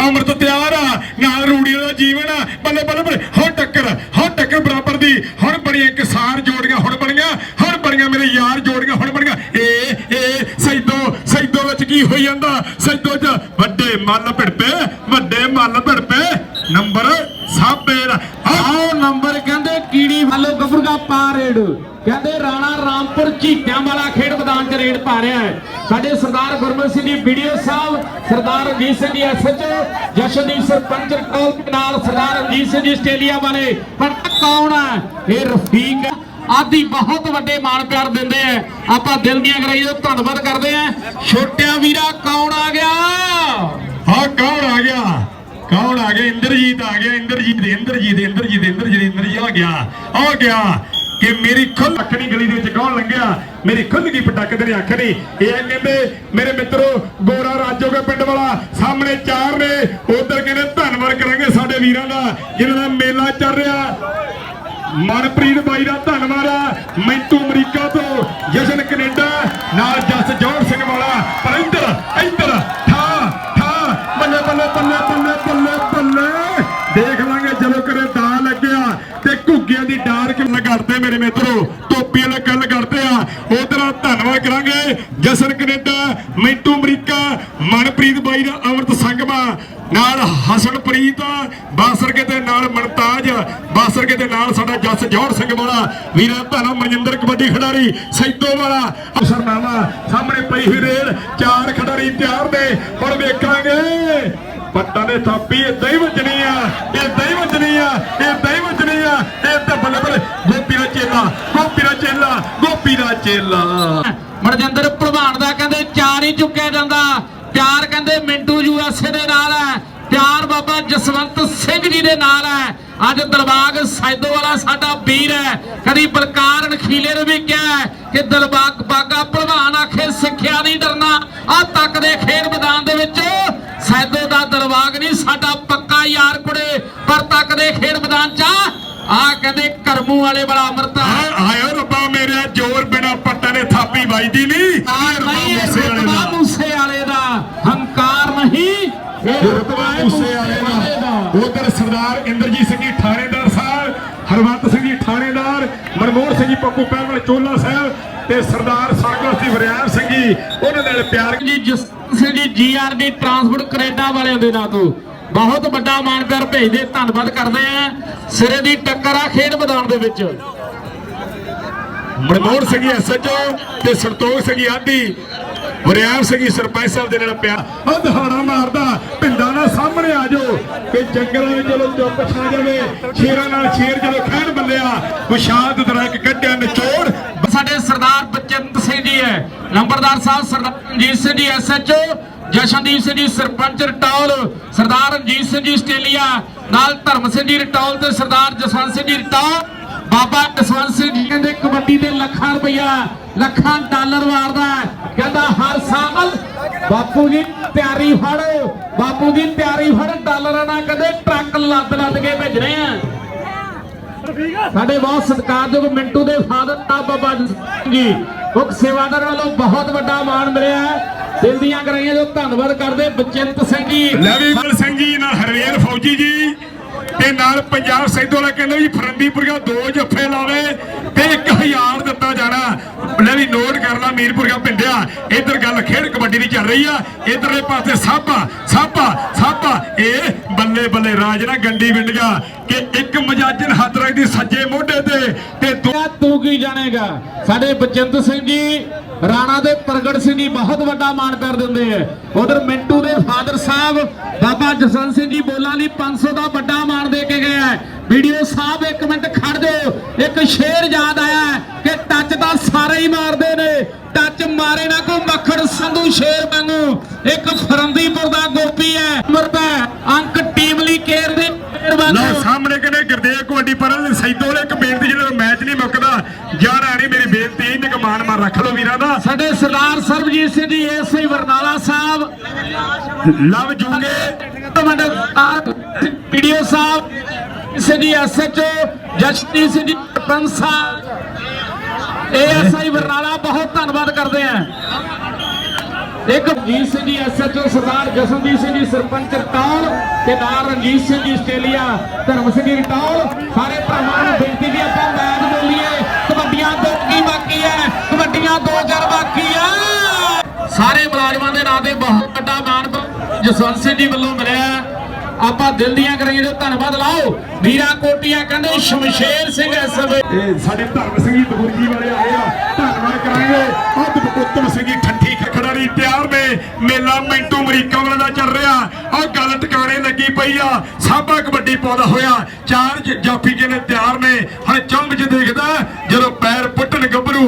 ਅੰਮ੍ਰਿਤ ਤਿਆਰ ਆ, ਨਾਲ ਰੂੜੀ ਦਾ ਜੀਵਨ ਆ। ਬੱਲੇ ਬੱਲੇ ਬੱਲੇ, ਹੁਣ ਟੱਕਰ ਹੁਣ ਟੱਕਰ ਬਰਾਬਰ ਦੀ, ਹੁਣ ਬੜੀਆਂ ਕਿਸਾਨ ਜੋੜੀਆਂ ਹੁਣ ਬਣੀਆਂ ਹੁਣ ਬਣੀਆਂ ਮੇਰੇ ਯਾਰ ਜੋੜੀਆਂ ਹੁਣ ਬਣੀਆਂ। ਏ ਏ, ਸੈਦੋ ਸੈਦੋ ਵਿੱਚ ਕੀ ਹੋਈ ਜਾਂਦਾ? ਸੈਦੋ ਚ ਵੱਡੇ ਮੱਲ ਭਿੜਪੇ ਵੱਡੇ ਮੱਲ ਭਿੜਪੇ ਨੰਬਰ ਸਾਬੇ ਦਾ ਆਹ ਆਓ ਨੰਬਰ ਕਹਿੰਦੇ ਕੀੜੀ ਵੱਲੋਂ ਪਾ ਰੇਡ। ਕਹਿੰਦੇ ਰਾਣਾ ਰਾਮਪੁਰ ਝੀਟਿਆਂ ਵਾਲਾ ਖੇਡ ਮੈਦਾਨ 'ਚ ਰੇਡ ਪਾ ਰਿਹਾ ਹੈ। ਸਾਡੇ ਸਰਦਾਰ ਗੁਰਮਤ ਸਿੰਘ ਜੀ ਵੀਡੀਓ ਸਾਹਿਬ, ਸਰਦਾਰ ਰਣਜੀਤ ਸਿੰਘ ਜੀ ਐਸਐਚਓ ਜਸ਼ਨਦੀਪ ਸਰਪੰਚ ਕੋਲ ਨਾਲ ਸਰਦਾਰ ਰਣਜੀਤ ਸਿੰਘ ਜੀ ਆਸਟ੍ਰੇਲੀਆ ਵਾਲੇ। ਪਰ ਕੌਣ ਹੈ? ਇਹ ਰਫੀਕ ਆਦੀ ਬਹੁਤ ਵੱਡੇ ਮਾਣ ਪਿਆਰ ਦਿੰਦੇ ਆ ਆਪਾਂ ਦਿਲ ਦੀਆਂ ਗਰਾਈਆਂ ਧੰਨਵਾਦ ਕਰਦੇ ਆ ਛੋਟਿਆਂ ਵੀਰਾ, ਕੌਣ ਆ ਗਿਆ ਹਾਂ ਕੌਣ ਆ ਗਿਆ ਕੌਣ ਆ ਗਿਆ ਇੰਦਰਜੀਤ ਆ ਗਿਆ ਇੰਦਰਜੀਤ ਇੰਦਰਜੀਤ ਇੰਦਰਜੀਤ ਇੰਦਰਜੀਤ ਇੰਦਰਜੀਤ ਆ ਗਿਆ ਆ ਗਿਆ। ਕਿ ਮੇਰੀ ਖੁੱਲ ਅੱਖਣੀ ਗਲੀ ਦੇ ਵਿੱਚ ਕੌਣ ਲੰਘਿਆ? ਮੇਰੀ ਖੁੱਲ ਗਈ ਪਟਕ ਦੇ ਅੱਖਣੀ ਇਹ ਕਹਿੰਦੇ, ਮੇਰੇ ਮਿੱਤਰੋ, ਗੋਰਾ ਰਾਜੋਗਾ ਪਿੰਡ ਵਾਲਾ, ਸਾਹਮਣੇ ਚਾਰ ਨੇ, ਉਧਰ ਕਹਿੰਦੇ ਧੰਨਵਾਦ ਕਰਾਂਗੇ ਸਾਡੇ ਵੀਰਾਂ ਦਾ ਜਿਹਨਾਂ ਦਾ ਮੇਲਾ ਚੱਲ ਰਿਹਾ। ਮਨਪ੍ਰੀਤ ਬਾਈ ਦਾ ਧੰਨਵਾਦ ਆ ਮੈਂਤੂ ਅਮਰੀਕਾ ਤੋਂ, ਜਸ਼ਨ ਕੈਨੇਡਾ, ਨਾਲ ਜਸ ਜੋਹਰ ਸਿੰਘ ਵਾਲਾ ਪਰ ਇੱਧਰ ਇੱਧਰ ਠਾ ਠਾ ਬੱਲੇ ਬੱਲੇ ਬੱਲੇ ਬੱਲੇ ਬੱਲੇ ਬੱਲੇ ਦੇਖ ਲਾਂਗੇ ਜਦੋਂ ਕਰੇ ਦਾ ਲੱਗਿਆ ਤੇ ਘੁੱਗਿਆਂ ਦੀ ਡਾਰ ਕਿਵੇਂ ਕਰਦੇ ਮੇਰੇ ਮਿੱਤਰੋ ਟੋਪੀ ਵਾਲੇ ਗੱਲ ਕਰਦੇ ਆ ਉਧਰ ਧੰਨਵਾਦ ਕਰਾਂਗੇ ਜਸ਼ਨ ਮਿੰਟੂ ਅਮਰੀਕਾ, ਮਨਪ੍ਰੀਤ ਬਾਈ ਦਾ ਅਮਰਤ ਸੰਗਮਾ, ਨਾਲ ਹਸਨਪ੍ਰੀਤ, ਬਾਸਰਕੇ ਦੇ ਨਾਲ ਮਨਤਾਜ, ਬਾਸਰਕੇ ਦੇ ਨਾਲ ਸਾਡਾ ਜਸ ਜੋਹਰ ਸਿੰਘ ਵਾਲਾ, ਵੀਰਾ ਧੰਨ ਮਨਜਿੰਦਰ ਕਬੱਡੀ ਖਿਡਾਰੀ, ਸੈਦੋ ਵਾਲਾ। ਅਸਰਨਾਮਾ ਸਾਹਮਣੇ ਪਈ ਹੋਈ ਰੇਲ, ਚਾਰ ਖਿਡਾਰੀ ਤਿਆਰ ਨੇ, ਹੁਣ ਵੇਖਾਂਗੇ। ਪੱਟਾਂ ਦੇ ਥਾਪੀ ਇਦਾਂ ਹੀ ਵੱਜਣੀ ਆ ਇਦਾਂ ਹੀ ਵੱਜਣੀ ਆ ਇਦਾਂ ਹੀ ਵੱਜਣੀ ਆ, ਇਹ ਤਾਂ ਬੱਲੇ ਬੱਲੇ, ਗੋਪੀ ਦਾ ਚੇਲਾ, ਗੋਪੀ ਦਾ ਚੇਲਾ, ਗੋਪੀ ਦਾ ਚੇਲਾ। ਮਨਜਿੰਦਰ ਪ੍ਰਧਾਨ ਦਾ ਕਹਿੰਦੇ ਚਾਰ ਚੁੱਕਿਆ ਜਾਂਦਾ। ਪਿਆਰ ਕਹਿੰਦੇ ਮਿੰਟੂ ਯੂਐਸਏ ਦੇ ਨਾਲ ਹੈ। ਪਿਆਰ ਬਾਬਾ ਜਸਵੰਤ ਸਿੰਘ ਜੀ ਦੇ ਨਾਲ ਹੈ। ਅੱਜ ਦਲਬਾਗ ਸੈਦੋ ਵਾਲਾ ਸਾਡਾ ਵੀਰ ਹੈ। ਕਦੀ ਬਲਕਾਰ ਨਖੀਲੇ ਨੂੰ ਵੀ ਕਿਹਾ ਕਿ ਦਲਬਾਗ ਬਾਗਾ ਭਲਵਾਨ ਆਖੇ, ਸਿੱਖਿਆ ਨਹੀਂ ਡਰਨਾ। ਆ ਤੱਕ ਦੇ ਖੇਡ ਮੈਦਾਨ ਦੇ ਵਿੱਚ ਸੈਦੋ ਦਾ ਦਲਬਾਗ ਨਹੀਂ, ਸਾਡਾ ਪੱਕਾ ਯਾਰ ਕੁੜੇ। ਪਰ ਤੱਕ ਦੇ ਖੇਡ ਮੈਦਾਨ 'ਚ ਆ ਕਹਿੰਦੇ ਕਰਮੂ ਵਾਲੇ ਵਾਲਾ ਅਮਰਤਾ। ਆ ਰੱਬਾ ਮੇਰੇ ਜ਼ੋਰ ਬਿਨਾ ਪੱਟਾਂ ਦੇ ਥਾਪੀ ਵੱਜਦੀ ਨਹੀਂ ਹੰਕਾਰ ਨਹੀਂ ਇਹ ਮੂਸੇ ਵਾਲੇ ਰੁਤਬਾ ਦਾ ਮੂਸੇ ਵਾਲੇ ਦਾ ਹੰਕਾਰ ਨਹੀਂ ਇਹ ਰੁਤਬਾ ਮੂਸੇ ਵਾਲੇ ਦਾ ਉਧਰ ਸਰਦਾਰ ਇੰਦਰਜੀਤ ਸਿੰਘ ਜੀ ਥਾਣੇਦਾਰ ਸਾਹਿਬ ਹਰਵੰਤ ਸਿੰਘ ਜੀ ਥਾਣੇਦਾਰ ਮਨਮੋਹਨ ਸਿੰਘ ਜੀ ਪੱਪੂ ਪਹਿਲ ਵਾਲੇ ਚੋਲਾ ਸਾਹਿਬ ਤੇ ਸਰਦਾਰ ਸਰਗੋਸ ਜੀ ਵਰਿਆਮ ਸਿੰਘ ਜੀ ਉਹਨਾਂ ਨਾਲ ਪਿਆਰ ਜੀ ਜਸ Singh ji GRD transport Canada ਵਾਲਿਆਂ ਦੇ ਨਾਂ ਤੋਂ ਬਹੁਤ ਵੱਡਾ ਮਾਣ ਪਿਆਰ ਭੇਜਦੇ ਧੰਨਵਾਦ ਕਰਦੇ ਆ। ਸਿਰੇ ਦੀ ਟੱਕਰ ਆ ਖੇਡ ਮੈਦਾਨ ਦੇ ਵਿੱਚ। ਮਨਮੋਹਨ ਸਿੰਘ ਜੀ ਐਸਐਚਓ ਤੇ ਸੰਤੋਖ ਸਿੰਘ ਜੀ ਆਦੀ ਵਰਿਆਮ ਸਿੰਘ ਜੀ ਸਰਪੰਚ ਸਾਹਿਬ ਦੇ ਨਾਲ ਪਿਆਰ। ਉਹ ਦਹਾੜਾ ਮਾਰਦਾ ਪਿੰਡਾਂ ਸਾਹਮਣੇ ਆ ਜਾਓ ਕਿ ਜੰਗਲਾਂ ਵਿੱਚ ਜਦੋਂ ਚੁੱਪ ਛਾ ਜਾਵੇ ਸ਼ੇਰਾਂ ਨਾਲ ਸ਼ੇਰ ਜਦੋਂ ਖੈਣ ਬੱਲਿਆ ਵਿਸ਼ਾਦ ਦਰਕ ਕੱਢਿਆ ਨਿਚੋੜ। ਸਾਡੇ ਸਰਦਾਰ ਬਚਿੰਤ ਸਿੰਘ ਜੀ ਹੈ ਨੰਬਰਦਾਰ ਸਾਹਿਬ ਸਰਦਾਰ ਰਣਜੀਤ ਸਿੰਘ ਜੀ ਐਸਐਚਓ ਜਸ਼ਨਦੀਪ ਸਿੰਘ ਜੀ ਸਰਪੰਚ ਰਟੌਲ ਸਰਦਾਰ ਰਣਜੀਤ ਸਿੰਘ ਜੀ ਆਸਟ੍ਰੇਲੀਆ ਨਾਲ ਧਰਮ ਸਿੰਘ ਜੀ ਰਟੌਲ ਤੇ ਸਰਦਾਰ ਜਸਵੰਤ ਸਿੰਘ ਜੀ ਰਟੌਲ ਬਾਬਾ ਜਸਵੰਤ ਸਿੰਘ ਜੀ। ਕਹਿੰਦੇ ਕਬੱਡੀ ਲੱਖਾਂ ਰੁਪਇਆ ਲੱਖਾਂ ਡਾਲਰ ਵਾਰਦਾ ਕਹਿੰਦਾ, ਹਰ ਸਾਲ ਬਾਪੂ ਜੀ ਤਿਆਰੀ ਫੜੋ, ਬਾਪੂ ਜੀ ਤਿਆਰੀ ਫੜ, ਡਾਲਰਾਂ ਨਾਲ ਕਹਿੰਦੇ ਟਰੱਕ ਲੱਦ ਲੱਦ ਕੇ ਭੇਜਣੇ ਆ। ਸਾਡੇ ਬਹੁਤ ਸਤਿਕਾਰਯੋਗ ਮਿੰਟੂ ਦੇ ਫਾਦਰ ਸਾਹਿਬ ਬਾਬਾ ਜੀ ਸਿੰਘ ਸੇਵਾਦਾਰ ਵੱਲੋਂ ਬਹੁਤ ਵੱਡਾ ਮਾਣ ਮਿਲਿਆ ਦਿਲ ਦੀਆਂ ਕਰਾਈਆਂ ਜੋ ਧੰਨਵਾਦ ਕਰਦੇ ਬਚਿੰਤ ਸਿੰਘ ਜੀ। ਲਵੀ ਸਿੰਘ ਜੀ, ਨਾਲ ਹਰਵੇਲ ਫੌਜੀ ਜੀ, ਤੇ ਨਾਲ ਪੰਜਾਬ ਸੈਦੋਲਾ ਕਹਿੰਦੇ ਵੀ ਫਰੰਦੀਪੁਰਗਾ ਦੋ ਜੱਫੇ ਲਾਵੇ ਤੇ 1000 ਦਿੱਤਾ ਨੋਟ ਕਰ ਪਿੰਡਿਆ। ਇਧਰ ਗੱਲ ਖੇਡ ਕਬੱਡੀ ਦੀ ਚੱਲ ਰਹੀ ਆ। ਇਧਰਲੇ ਪਾਸੇ ਸਾਬਾ ਸਾਬਾ ਸਾਬਾ। ਇਹ ਬੱਲੇ ਬੱਲੇ ਰਾਜ ਨਾ ਗੰਡੀ ਵਿੰਡ ਕਿ ਇੱਕ ਮਜਾਜਨ ਹੱਥ ਰੱਖਦੀ ਸੱਜੇ ਮੋਢੇ ਤੇ ਤੇ ਤੂੰ ਕੀ ਜਾਣੇਗਾ? ਸਾਡੇ ਬਚਿੰਤ ਸਿੰਘ ਜੀ, ਰਾਣਾ ਦੇ ਪ੍ਰਗਟ ਸਿੰਘ ਜੀ ਬਹੁਤ ਵੱਡਾ ਮਾਣ ਕਰ ਦਿੰਦੇ ਆ। ਉਧਰ ਮਿੰਟੂ ਦੇ ਫਾਦਰ ਸਾਹਿਬ, ਬਾਬਾ ਜਸਵੰਤ ਸਿੰਘ ਜੀ ਬੋਲਾਂ ਲਈ 500 ਦਾ ਵੱਡਾ ਮਾਣ ਦੇ ਕੇ ਗਏ ਵੀਡੀਓ ਸਾਹਿਬ ਇੱਕ ਮਿੰਟ ਖੜ ਜਾਓ। ਇੱਕ ਸ਼ੇਰ ਯਾਦ ਆਇਆ ਕਿ ਟੱਚ ਤਾਂ ਸਾਰੇ ਹੀ ਮਾਰਦੇ ਨੇ। ਟੱਚ ਮਾਰੇ ਨਾ ਕੋ ਮੱਖਣ ਸੰਧੂ ਸ਼ੇਰ ਵਾਂਗੂ। ਇੱਕ ਫਰੰਦੀਪੁਰ ਦਾ ਗੋਪੀ ਹੈ ਮਰਦਾ ਅੰਕ ਟੀਮ ਲਈ ਕੇਰ ਦੇ ਲਓ ਸਾਹਮਣੇ ਕਹਿੰਦੇ ਗੁਰਦੇਵ ਕਬੱਡੀ ਪਰਲ ਸੈਦੋ ਨੇ ਇੱਕ ਬੇਨਤੀ ਜਦੋਂ ਮੈਚ ਨਹੀਂ ਮੁੱਕਦਾ ਯਾਰ ਆਣੀ ਮੇਰੀ ਬੇਨਤੀ ਇਹਨੇ ਕਮਾਨ ਮਾਰ ਰੱਖ ਲਓ ਵੀਰਾਂ ਦਾ। ਸਾਡੇ ਸਰਦਾਰ ਸਰਬਜੀਤ ਸਿੰਘ ਜੀ ਐਸਆਈ ਬਰਨਾਲਾ ਸਾਹਿਬ। ਲਵ ਜੂਗੇ। ਵੀਡੀਓ ਸਾਹਿਬ ਸਿੰਘ ਜੀ ਐਸਐਚਓ ਜਸ਼ਪ੍ਰੀਤ ਸਿੰਘ ਜੀ ਸਾਹਿਬ। ਏਐਸਆਈ ਬਰਨਾਲਾ, ਬਹੁਤ ਧੰਨਵਾਦ ਕਰਦੇ ਆ ਇੱਕ ਰਣਜੀਤ ਸਿੰਘ ਜੀ ਐਸਐਚਓ ਸਰਦਾਰ ਜਸਨਦੀਪ ਸਿੰਘ ਜੀ, ਸਰਪੰਚ ਟੌਲ ਤੇ ਨਾਲ ਰਣਜੀਤ ਸਿੰਘ ਜੀ, ਆਸਟ੍ਰੇਲੀਆ ਧਰਮ ਸਿੰਘ ਜੀ ਟੌਲ ਸਾਰੇ ਭਰਾਵਾਂ ਨੂੰ ਬੇਨਤੀ ਵੀ ਆਪਾਂ ਮੈਚ ਬੋਲੀਏ। ਕਬੱਡੀਆਂ ਦੋ ਕੀ ਬਾਕੀ ਹੈ? ਕਬੱਡੀਆਂ ਦੋ ਚਾਰ ਬਾਕੀ ਆ। ਸਾਰੇ ਮੁਲਾਜ਼ਮਾਂ ਦੇ ਨਾਂ ਤੇ ਬਹੁਤ ਵੱਡਾ ਮਾਣ ਜਸਵੰਤ ਸਿੰਘ ਜੀ ਵੱਲੋਂ ਮਿਲਿਆ। ਆਪਾਂ ਦਿਲ ਦੀਆਂ ਕਰਾਂਗੇ ਜੋ ਧੰਨਵਾਦ ਲਾਓ। ਵੀਰਾ ਕੋਟੀਆਂ ਕਹਿੰਦੇ ਸ਼ਮਸ਼ੇਰ ਸਿੰਘ ਐਸਐਮ ਇਹ ਸਾਡੇ ਧਰਮ ਸਿੰਘ ਜੀ ਦਬੁਰਜੀ ਵਾਲੇ ਆਏ ਆ। ਧੰਨਵਾਦ ਕਰਾਂਗੇ। ਉਹ ਉੱਤਮ ਸਿੰਘ ਜੀ ਠੱਠੀ ਖਖੜਾ ਤਿਆਰ ਨੇ। ਮੇਲਾ ਮਿੰਟੂ ਅਮਰੀਕਾ ਵਾਲਾ ਦਾ ਚੱਲ ਰਿਹਾ। ਉਹ ਗੱਲ ਟਿਕਾਣੇ ਲੱਗੀ ਪਈ ਆ। ਸਾਬਾ ਕਬੱਡੀ ਪਾਉਂਦਾ ਹੋਇਆ। ਚਾਰ ਜਾਫੀ ਜਿਹਨੇ ਤਿਆਰ ਨੇ। ਹੁਣ ਚੌਂਕ 'ਚ ਦੇਖਦਾ ਜਦੋਂ ਪੈਰ ਪੁੱਟਣ ਗੱਭਰੂ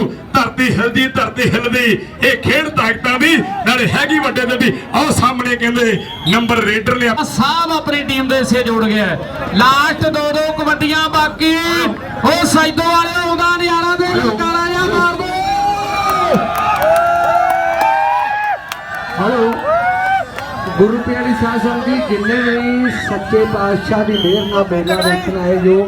ਧਰਤੀ ਹਿਲਦੀ ਧਰਤੀ ਹਿਲਦੀ। ਇਹ ਖੇਡ ਤਾਕਤਾਂ ਦੀ ਨਾਲੇ ਹੈਗੀ ਵੱਡੇ ਦੀ ਆਹ ਸਾਹਮਣੇ ਕਹਿੰਦੇ ਨੰਬਰ ਰੇਡਰ ਲਿਆ। ਸਾਹਿਬ ਆਪਣੀ ਟੀਮ ਦੇ ਹਿੱਸੇ ਜੋੜ ਗਿਆ ਲਾਸਟ ਦੋ ਦੋ ਕਬੱਡੀਆਂ ਬਾਕੀ ਉਹ ਸੈਦੋ ਵਾਲੇ ਆਉਂਦਾ ਨਿਆਰਾ ਦੇ ਕਾਲਾ ਜਾਂ ਮਾਰ ਦੋ। ਹਲੋ ਗੁਰੂ ਪਿਆਰੀ ਸਾਧ ਸੰਗਤ ਜੀ ਜਿੰਨੇ ਵੀ ਸੱਚੇ ਪਾਤਸ਼ਾਹ ਦੀ ਮਿਹਰ ਨਾਲ ਮੇਲਾ ਆਏ ਜੋ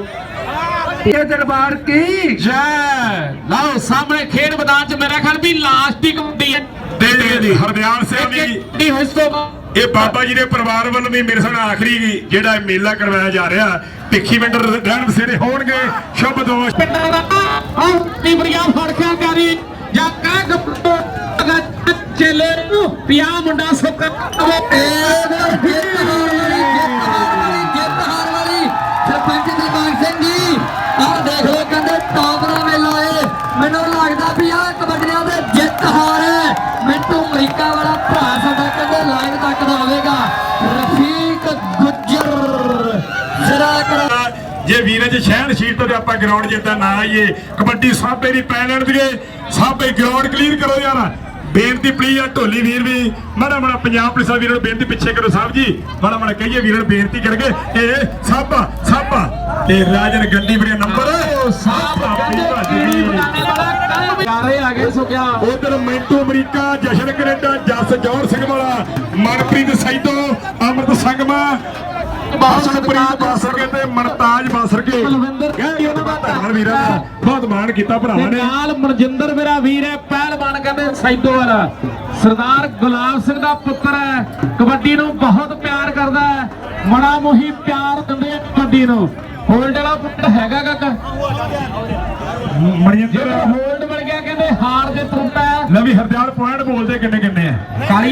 ਇਹ ਦਰਬਾਰ ਕੀ? ਜੈ। ਲਓ ਸਾਹਮਣੇ ਖੇਡ ਮੈਦਾਨ ਚ ਮੇਰਾ ਖਿਆਲ ਵੀ ਲਾਸਟ ਹੀ ਕਬੱਡੀ ਹੈ। ਤੇ ਹਰਦਿਆਲ ਸਿੰਘ ਇਸ ਤੋਂ ਬਾਅਦ ਇਹ ਬਾਬਾ ਜੀ ਦੇ ਪਰਿਵਾਰ ਵੱਲੋਂ ਵੀ ਮੇਰੇ ਸਾਹਮਣੇ ਆਖਰੀ ਜਿਹੜਾ ਇਹ ਮੇਲਾ ਕਰਵਾਇਆ ਜਾ ਰਿਹਾ ਭਿੱਖੀ ਵਿੰਡਰ ਰਹਿਣ ਬਸੇਰੇ ਹੋਣਗੇ। ਸ਼ੁਭ ਦੋਸ਼। ਪਿੰਡਾਂ ਦਾ ਆਹ ਟੀਮਰੀਆਂ ਫੜ ਕੇ ਕਰੀ ਜਾਂ ਕਾ ਗੱਪੋ ਚੇਲੇ ਨੂੰ ਪਿਆ ਮੁੰਡਾ ਸੁੱਕ ਸਰਪੰਚ ਜੇ ਵੀਰਾਂ ਚ ਸ਼ਹਿਰ ਸ਼ੀਟ ਤੇ ਆਪਾਂ ਗਰਾਊਂਡ ਜਿੱਦਾਂ ਨਾ ਆਈਏ ਕਬੱਡੀ ਸਾਬੇ ਦੀ ਪੈ ਲੈਣ ਦੀਏ ਸਾਬੇ ਗਰਾਊਂਡ ਕਲੀਅਰ ਕਰੋ ਯਾਰ। ਬੇਨਤੀ ਪਲੀਜ਼ ਆ ਢੋਲੀ ਵੀਰ ਵੀ ਮਾੜਾ ਮਾੜਾ ਪੰਜਾਬ ਪੁਲਿਸ ਵੀਰਾਂ ਨੂੰ ਬੇਨਤੀ ਪਿੱਛੇ ਕਰੋ ਸਾਹਿਬ ਜੀ। ਮਾੜਾ ਮਾੜਾ ਕਹੀਏ ਵੀਰਾਂ ਨੂੰ ਬੇਨਤੀ ਕਰਗੇ ਇਹ ਸਾਬਾ ਸਾਬਾ। ਤੇ ਰਾਜਨ ਗੰਡੀ ਬੜੇ ਨੰਬਰ ਬਣਾਉਣੇ ਵਾਲਾ ਕੰਮ ਯਾਰੇ ਆ ਗਏ ਸੋ ਕਿਆ। ਉਧਰ ਮਿੰਟੂ ਅਮਰੀਕਾ ਜਸ਼ਨ ਕੈਨੇਡਾ ਜਸ ਜੌਹਰ ਸਿੰਘ ਵਾਲਾ ਮਨਪ੍ਰੀਤ ਸੈਦੋ ਅਮਰਤ ਸੰਗਮਾ ਬਾਸਰਪ੍ਰੀਤ ਬਾਸਰਕੇ ਤੇ ਮਨਤਾਜ ਬਾਸਰਕੇ ਬਲਵਿੰਦਰ ਗਏ ਉਹਨਾਂ ਦਾ ਧੰਨਵਾਦ। ਵੀਰਾਂ ਦਾ ਬਹੁਤ ਮਾਣ ਕੀਤਾ ਭਰਾਵਾਂ ਨੇ। ਨਾਲ ਮਨਜਿੰਦਰ ਮੇਰਾ ਵੀਰ ਹੈ ਪਹਿਲਵਾਨ ਕਹਿੰਦੇ ਸੈਦੋ ਵਾਲਾ ਸਰਦਾਰ ਗੁਲਾਬ ਸਿੰਘ ਦਾ ਪੁੱਤਰ ਹੈ ਕਬੱਡੀ ਨੂੰ ਬਹੁਤ ਪਿਆਰ ਕਰਦਾ ਹੈ। ਮੜਾ ਮੋਹੀ ਪਿਆਰ ਦਿੰਦੇ ਕਬੱਡੀ ਨੂੰ। ਹੋਲਡ ਵਾਲਾ ਪੁੱਤਰ ਹੈਗਾ ਕਾਕਾ। ਮਣਜਿੰਦਰ ਜਿਹੜਾ ਹੋਲਡ ਬਣ ਗਿਆ ਕਹਿੰਦੇ ਹਾਰ ਦੇ ਤਰੁੱਟਾ ਲਵੀ ਹਰਦਿਆਲ ਪੁਆਇੰਟ ਬੋਲਦੇ ਕਿੰਨੇ ਕਿੰਨੇ ਆ? ਕਾਲੀ